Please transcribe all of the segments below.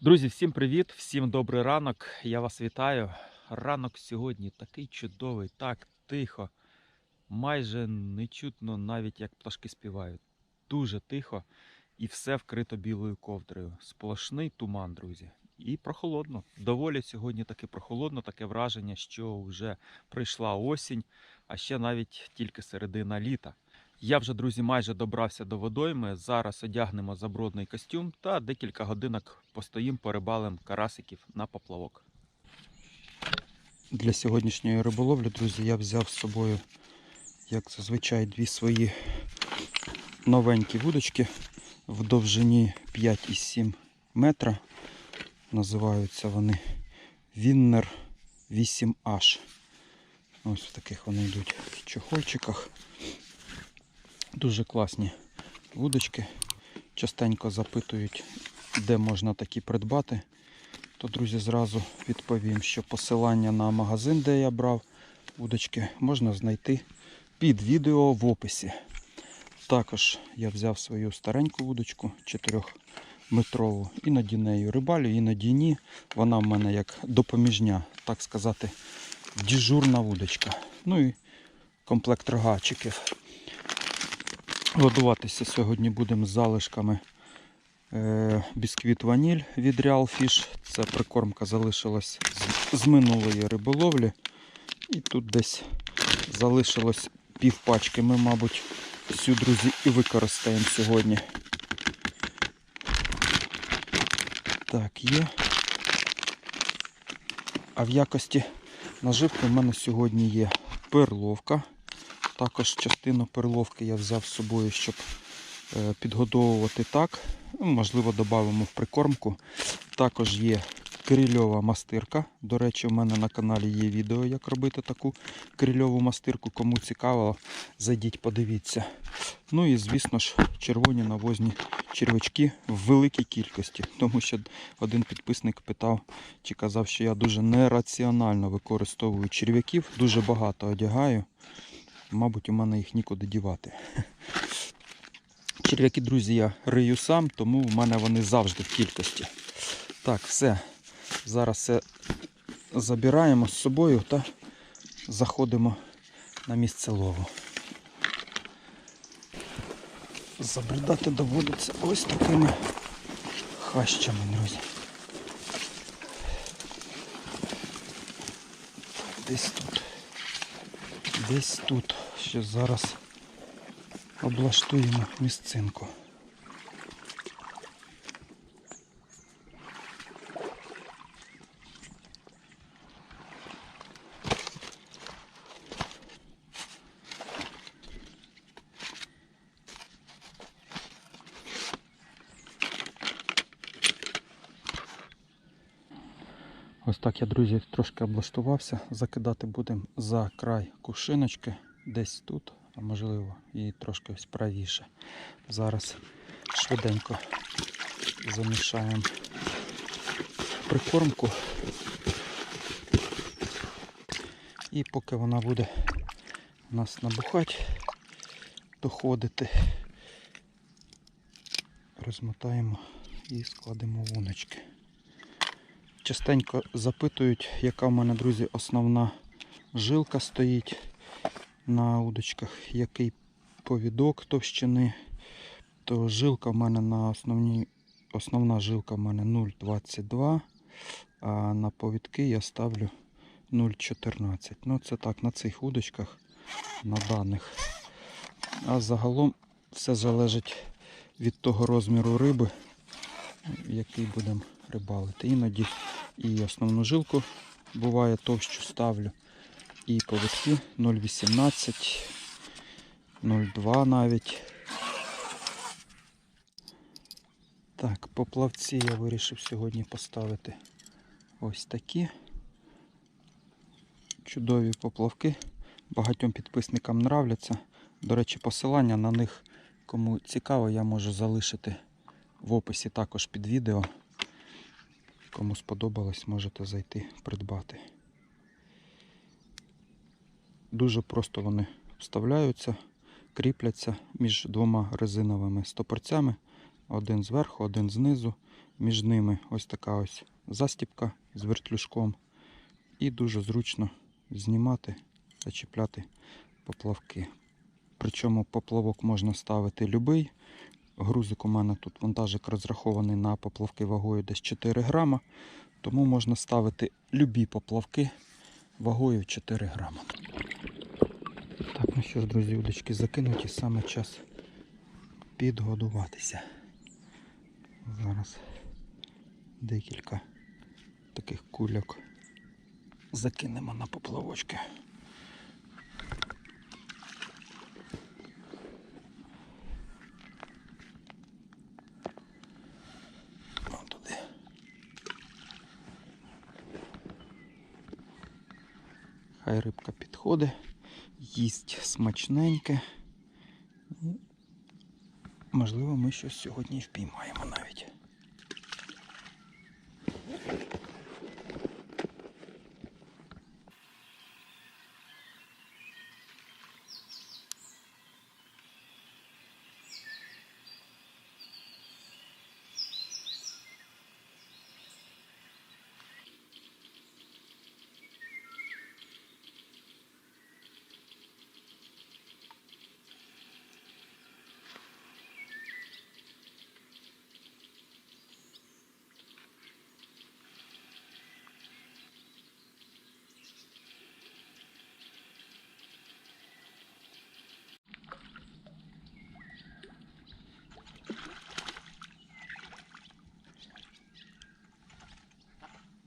Друзі, всім привіт, всім добрий ранок. Я вас вітаю. Ранок сьогодні такий чудовий, так тихо. Майже не чутно, навіть як пташки співають. Дуже тихо і все вкрито білою ковдрою. Сплошний туман, друзі. І прохолодно. Доволі сьогодні таки прохолодно, таке враження, що вже прийшла осінь, а ще навіть тільки середина літа. Я вже, друзі, майже добрався до водойми. Зараз одягнемо забродний костюм та декілька годинок постоїм порибалим карасиків на поплавок. Для сьогоднішньої риболовлі, друзі, я взяв з собою, як зазвичай, дві свої новенькі вудочки в довжині 5,7 метра. Називаються вони Віннер 8H. Ось в таких вони йдуть в чохольчиках. Дуже класні вудочки. Частенько запитують, де можна такі придбати. То, друзі, зразу відповім, що посилання на магазин, де я брав вудочки, можна знайти під відео в описі. Також я взяв свою стареньку вудочку 4-метрову. Іноді нею рибалю, іноді ні. Вона в мене як допоміжня, так сказати, діжурна вудочка. Ну і комплект рогачиків. Годуватися сьогодні будемо з залишками е, бісквіт ваніль від Real Fish. Це прикормка залишилась з, минулої риболовлі. І тут десь залишилось пів пачки. Ми, мабуть, всю, друзі, і використаємо сьогодні. Так, є. А в якості наживки в мене сьогодні є перловка. Також частину перловки я взяв з собою, щоб е, підгодовувати так. Ну, Можливо, додамо в прикормку. Також є крильова мастирка. До речі, у мене на каналі є відео, як робити таку крильову мастирку. Кому цікаво, зайдіть, подивіться. Ну і, звісно ж, червоні навозні червячки в великій кількості. Тому що один підписник питав чи казав, що я дуже нераціонально використовую черв'яків, дуже багато одягаю. Мабуть, у мене їх нікуди дівати. Черв'яки, друзі, я рию сам, тому в мене вони завжди в кількості. Так, все. Зараз все забираємо з собою та заходимо на місце лову. Забридати доводиться ось такими хащами, друзі. Десь тут. Десь тут. Ще зараз облаштуємо місцинку. Ось я, друзі, трошки облаштувався. Закидати будемо за край кушиночки, десь тут, а можливо і трошки ось правіше. Зараз швиденько замішаємо прикормку. І поки вона буде у нас набухати, доходити, розмотаємо і складемо вуночки. Частенько запитують, яка в мене, друзі, основна жилка стоїть на удочках, який повідок товщини. То жилка в мене на основній, основна жилка в мене 0,22, а на повідки я ставлю 0,14. Ну це так, на цих удочках, на даних. А загалом все залежить від того розміру риби, який будемо рибалити. Іноді і основну жилку буває товщу ставлю. І повідки 0,18, 0,2 навіть. Так, поплавці я вирішив сьогодні поставити ось такі чудові поплавки. Багатьом підписникам нравляться. До речі, посилання на них, кому цікаво, я можу залишити в описі також під відео. Кому сподобалось, можете зайти придбати. Дуже просто вони вставляються, кріпляться між двома резиновими стопорцями Один зверху, один знизу. Між ними ось така ось застіпка з вертлюжком. І дуже зручно знімати, зачіпляти поплавки. Причому поплавок можна ставити любий. Грузик у мене тут вантажик розрахований на поплавки вагою десь 4 грама. Тому можна ставити любі поплавки вагою 4 грама. Так, ну що ж, друзі, удочки закинуті, саме час підгодуватися. Зараз декілька таких кульок закинемо на поплавочки. Рибка підходить, їсть смачненьке. Можливо, ми щось сьогодні впіймаємо навіть.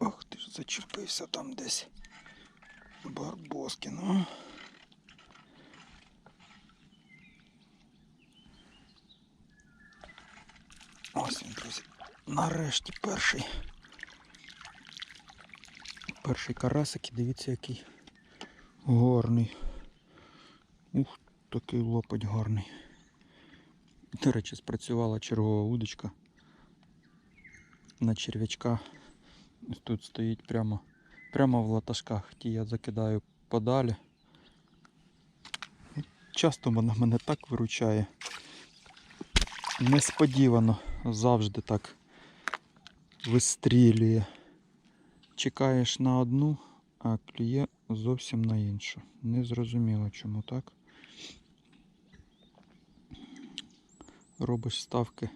Ох ти ж зачепився там десь. Барбоскін, а? Ось він, друзі. Нарешті перший. Перший карасик і дивіться який гарний. Ух, такий лопать гарний. До речі, спрацювала чергова удочка на черв'ячка. Тут стоїть прямо, прямо в латашках. Ті я закидаю подалі. Часто вона мене так виручає. Несподівано завжди так вистрілює. Чекаєш на одну, а клює зовсім на іншу. Незрозуміло чому так. Робиш ставки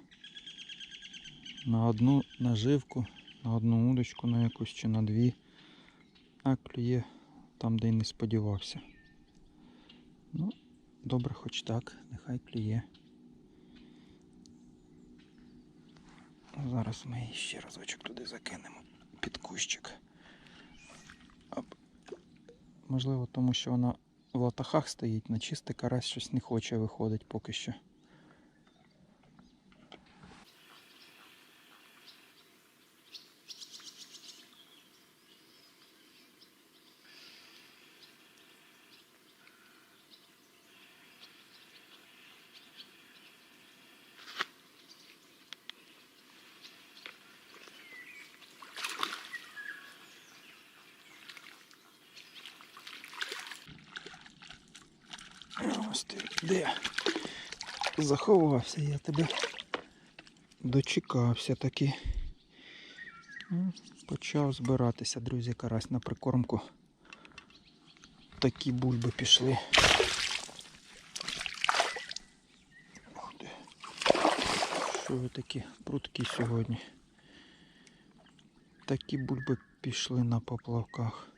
на одну наживку, на одну удочку на якусь чи на дві, а клює там, де й не сподівався. Ну, добре, хоч так, нехай клює. Зараз ми її ще разочок туди закинемо під кущик. Можливо, тому що вона в латахах стоїть, на чистий карась щось не хоче виходить поки що. Ось ти де заховався, я тебе дочекався таки. Ну, Почав збиратися, друзі, карась на прикормку. Такі бульби пішли. Що ви такі пруткі сьогодні? Такі бульби пішли на поплавках.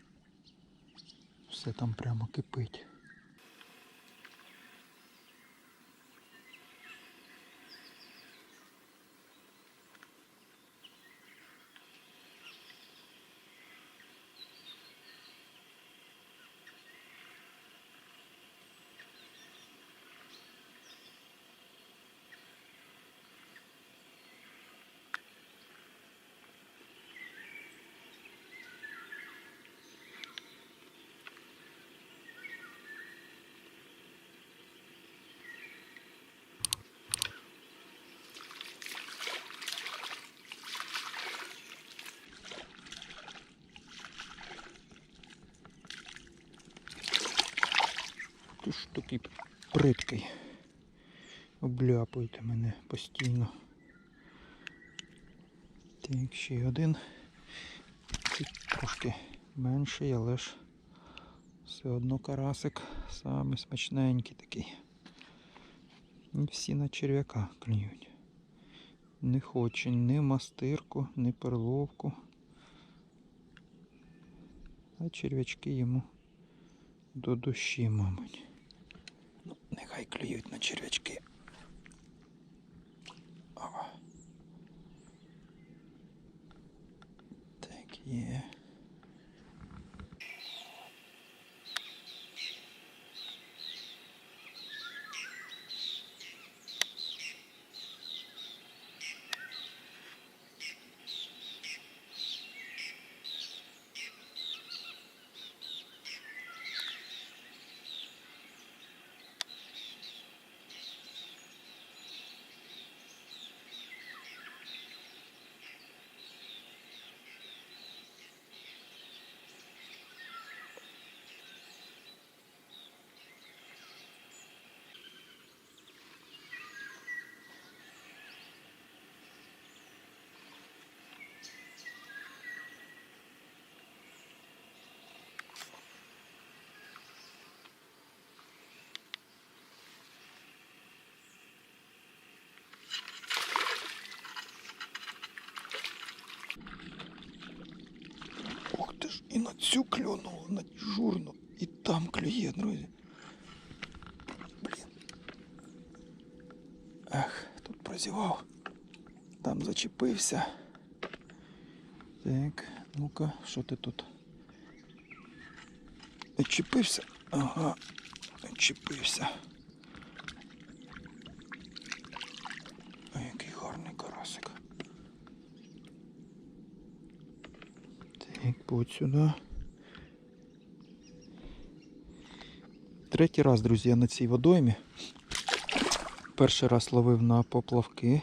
Все там прямо кипить. Ти ж такий придкий. Обляпуєте мене постійно. Так, ще один. Цей трошки менший, але ж все одно карасик самий смачненький такий. І всі на черв'яка клюють. Не хоче ні мастирку, ні перловку. А черв'ячки йому до душі, мабуть. Нехай клюють на черв'ячки. Так, є. Ох ти ж, і на цю клюнуло, на журну, і там клює, друзі. Блін. Ех, тут прозівав. Там зачепився. Так, ну-ка, що ти тут? Відчепився? Ага, відчепився. А який гарний карасик. Так, от сюди. Третій раз, друзі, я на цій водоймі. Перший раз ловив на поплавки.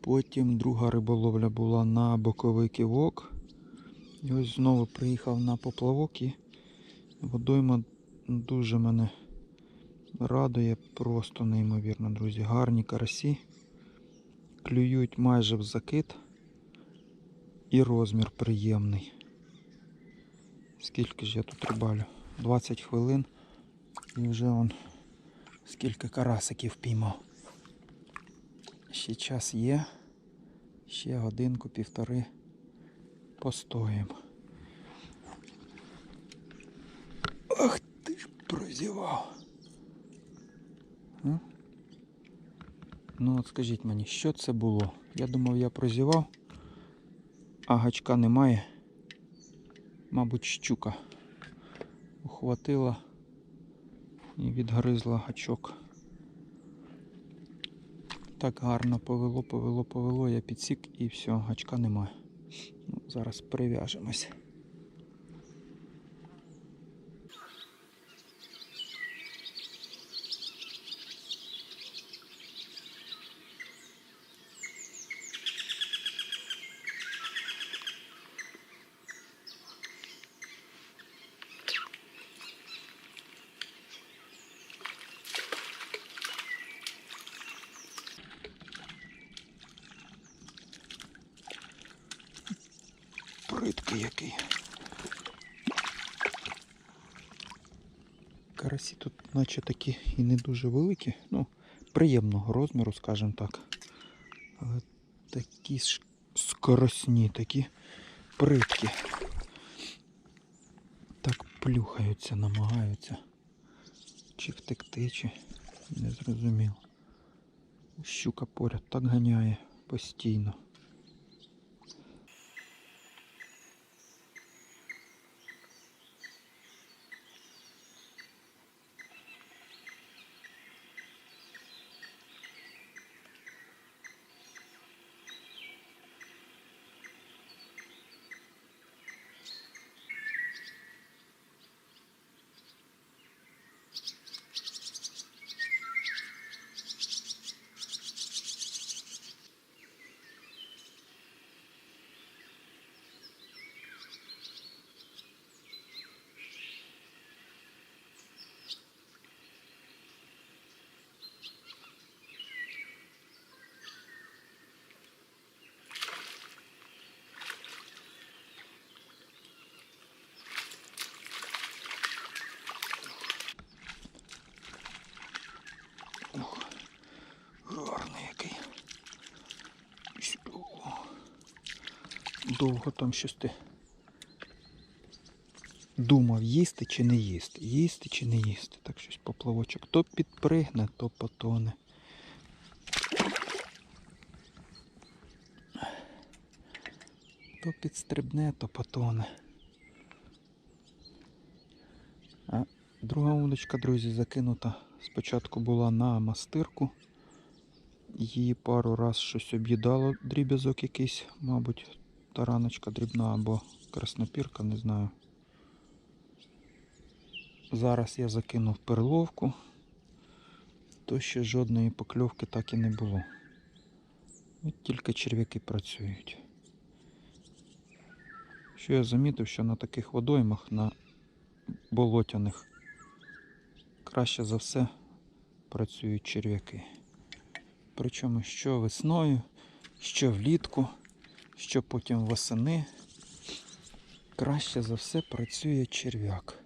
Потім друга риболовля була на боковий кивок. І ось знову приїхав на поплавок і водойма дуже мене радує, просто неймовірно, друзі. Гарні карасі. Клюють майже в закид. І розмір приємний. Скільки ж я тут рибалю? 20 хвилин. І вже он скільки карасиків піймав. Ще час є. Ще годинку, півтори постоїмо. Ах ти ж прозівав. Ну от скажіть мені, що це було? Я думав, я прозівав, а гачка немає. Мабуть, щука ухватила і відгризла гачок. Так гарно повело, повело, повело, я підсік і все, гачка немає. Ну, зараз прив'яжемось. Приткий який. Карасі тут наче такі і не дуже великі, ну, приємного розміру, скажімо так. Але такі ж скоросні, такі приткі. Так плюхаються, намагаються. Чи втекти, чи не зрозуміло. Щука поряд так ганяє постійно. Довго там щось ти думав, їсти чи не їсти, їсти чи не їсти. Так щось поплавочок. То підпригне, то потоне. То підстрибне, то потоне. А друга удочка, друзі, закинута. Спочатку була на мастирку. Її пару раз щось об'їдало дріб'язок якийсь, мабуть, тараночка дрібна або краснопірка, не знаю. Зараз я закинув перловку, то ще жодної покльовки так і не було. От тільки черв'яки працюють. Що я замітив, що на таких водоймах, на болотяних, краще за все працюють черв'яки. Причому що весною, що влітку, що потім восени. Краще за все працює черв'як.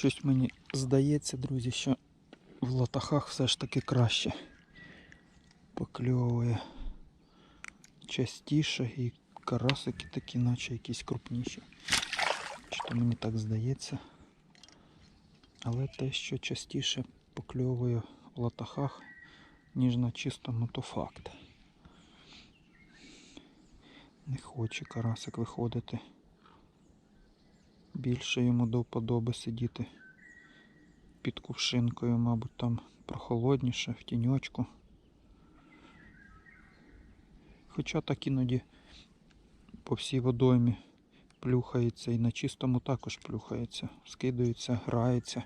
Щось мені здається, друзі, що в латахах все ж таки краще покльовує частіше і карасики такі, наче якісь крупніші. Чи то мені так здається. Але те, що частіше покльовує в латахах, ніж на чистому, то факт. Не хоче карасик виходити. Більше йому до вподоби сидіти під кувшинкою, мабуть, там прохолодніше, в тіньочку. Хоча так іноді по всій водоймі плюхається і на чистому також плюхається, скидується, грається.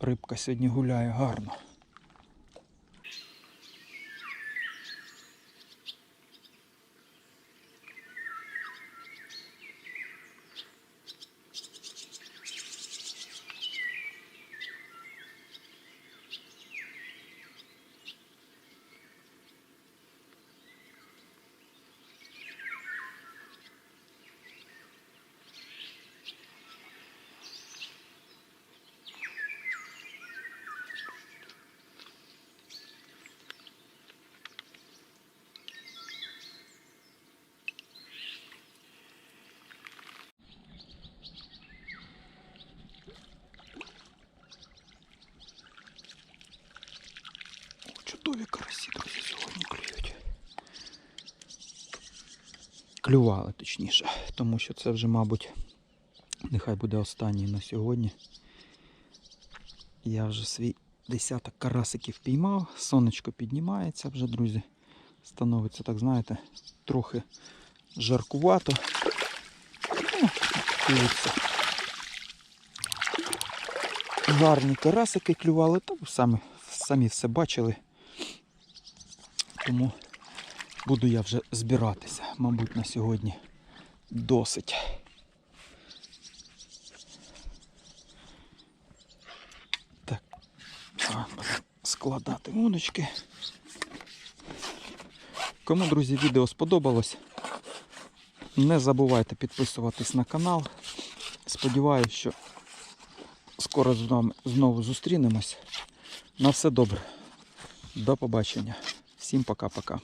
Рибка сьогодні гуляє гарно. О, Чудові карасі, друзі, сьогодні клюють. Клювали точніше, тому що це вже, мабуть, нехай буде останній на сьогодні. Я вже свій десяток карасиків піймав, сонечко піднімається вже, друзі. Становиться, так знаєте, трохи жаркувато. Ну, дивіться. Гарні карасики клювали, та самі, самі все бачили. Тому буду я вже збиратися. Мабуть, на сьогодні досить. Так, складати вудочки. Кому, друзі, відео сподобалось, не забувайте підписуватись на канал. Сподіваюсь, що скоро з вами знову зустрінемось. На все добре. До побачення. Всім пока-пока.